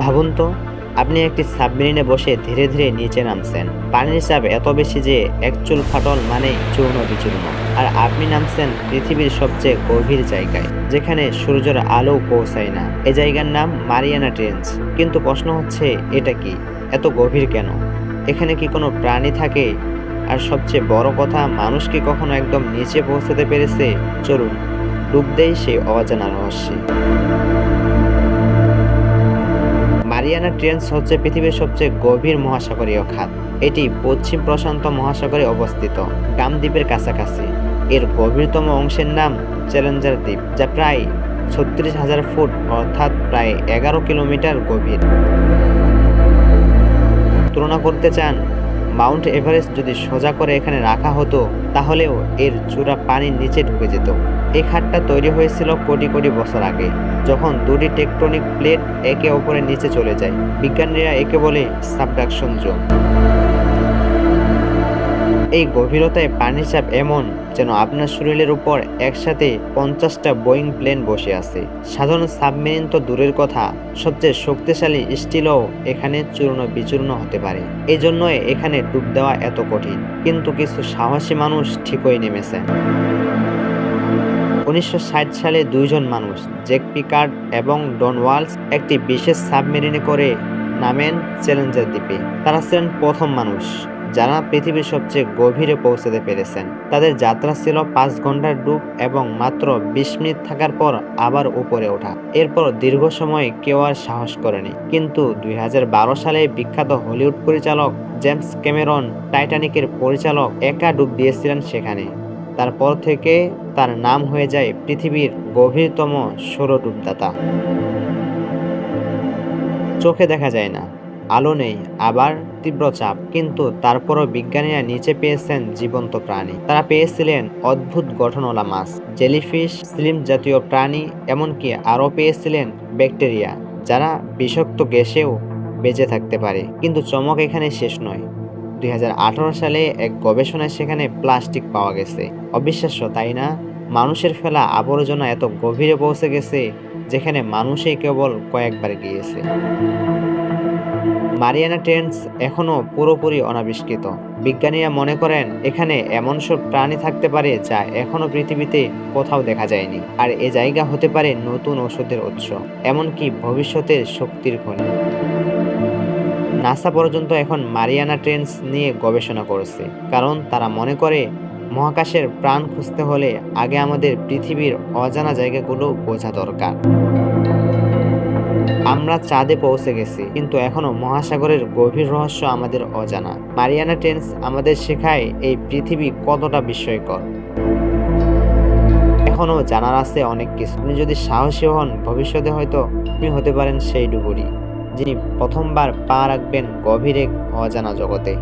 ভাবুন তো, আপনি একটি সাবমেরিনে বসে ধীরে ধীরে নিচে নামছেন। পানির চাপ এত বেশি যে এক চুল ফাটল মানে চূর্ণ বিচূর্ণ। আর আপনি নামছেন পৃথিবীর সবচেয়ে গভীর জায়গায়, যেখানে সূর্যের আলো পৌঁছায় না। এই জায়গার নাম মারিয়ানা ট্রেঞ্চ কিন্তু প্রশ্ন হচ্ছে, এটা কি? এত গভীর কেন? এখানে কি কোনো প্রাণী থাকে? আর সবচেয়ে বড় কথা, মানুষ কি কখনো একদম নিচে পৌঁছাতে পেরেছে? চলুন, ডুব দেই সেই অজানা রহস্যে। মারিয়ানা ট্রেন্স হচ্ছে পৃথিবীর সবচেয়ে গভীর মহাসাগরীয় খাত। এটি পশ্চিম প্রশান্ত মহাসাগরে অবস্থিত গাম দ্বীপের কাছাকাছি। এর গভীরতম অংশের নাম চ্যালেঞ্জার দ্বীপ, যা প্রায় ছত্রিশ হাজার ফুট, অর্থাৎ প্রায় এগারো কিলোমিটার গভীর। তুলনা করতে চান মাউন্ট এভারেস্ট যদি সোজা করে এখানে রাখা হতো, তাহলেও এর চূড়া পানির নিচে ঢুকে যেত। এই খাতটা তৈরি হয়েছিল কোটি কোটি বছর আগে, যখন দুটি টেকটনিক প্লেট একে অপরের নিচে চলে যায়। বিজ্ঞানীরা একে বলে সাবডাকশন জোন। এই গভীরতায় পানির চাপ এমন যেন আপনার শরীরের উপর একসাথে পঞ্চাশটা বোয়িং প্লেন বসে আছে। সাধারণ সাবমেরিন তো দূরের কথা, সবচেয়ে শক্তিশালী স্টিলও এখানে চূর্ণ বিচূর্ণ হতে পারে। এই জন্যই এখানে ডুব দেওয়া এত কঠিন, কিন্তু কিছু সাহসী মানুষ ঠিকই নেমেছেন। উনিশশো সালে দুইজন মানুষ জেক পিকার্ড এবং ডন ওয়ালস, একটি বিশেষ সাবমেরিনে করে নামেন চ্যালেঞ্জার দ্বীপে। তারা ছিলেন প্রথম মানুষ। যারা পৃথিবীর সবচেয়ে গভীরে পৌঁছাতে পেরেছেন। তাদের যাত্রা ছিল পাঁচ ঘণ্টার ডুব এবং মাত্র বিশ মিনিট থাকার পর আবার উপরে ওঠা। এরপর দীর্ঘ সময় কেউ আর সাহস করেনি। কিন্তু দুই হাজার বারো সালে বিখ্যাত হলিউড পরিচালক জেমস ক্যামেরন টাইটানিকের পরিচালক একা ডুব দিয়েছিলেন সেখানে। তারপর থেকে তার নাম হয়ে যায় পৃথিবীর গভীরতম সৌর ডুবদাতা। চোখে দেখা যায় না, আলো নেই, আবার তীব্র চাপ, কিন্তু তারপরও বিজ্ঞানীরা নিচে পেয়েছেন জীবন্ত প্রাণী। তারা পেয়েছিলেন অদ্ভুত গঠনওয়ালা মাছ, জেলিফিশ, স্লিম জাতীয় প্রাণী, এমনকি আরও পেয়েছিলেন ব্যাকটেরিয়া, যারা বিষাক্ত গ্যাসেও বেঁচে থাকতে পারে। কিন্তু চমক এখানে শেষ নয়। দুই সালে এক গবেষণায় সেখানে প্লাস্টিক পাওয়া গেছে। অবিশ্বাস্য, তাই না? মানুষের ফেলা আবর্জনা এত গভীরে পৌঁছে গেছে, যেখানে মানুষই কেবল কয়েকবার গিয়েছে। মারিয়ানা ট্রেন্স এখনও পুরোপুরি অনাবিষ্কৃত। বিজ্ঞানীরা মনে করেন, এখানে এমন সব প্রাণী থাকতে পারে যা এখনও পৃথিবীতে কোথাও দেখা যায়নি, আর এ জায়গা হতে পারে নতুন ওষুধের উৎস, এমনকি ভবিষ্যতের শক্তির খনি। নাসা পর্যন্ত এখন মারিয়ানা ট্রেন্স নিয়ে গবেষণা করছে, কারণ তারা মনে করে, মহাকাশের প্রাণ খুঁজতে হলে আগে আমাদের পৃথিবীর অজানা জায়গাগুলো বোঝা দরকার। আমরা চাঁদে পৌঁছে গেছি, কিন্তু এখনও মহাসাগরের গভীর রহস্য আমাদের অজানা। মারিয়ানা টেন্স আমাদের শেখায় এই পৃথিবী কতটা বিস্ময়কর। এখনও জানার আছে অনেক কিছু। আপনি যদি সাহসী হন, ভবিষ্যতে হয়তো আপনি হতে পারেন সেই ডুবুরি, যিনি প্রথমবার পা রাখবেন গভীর এক অজানা জগতে।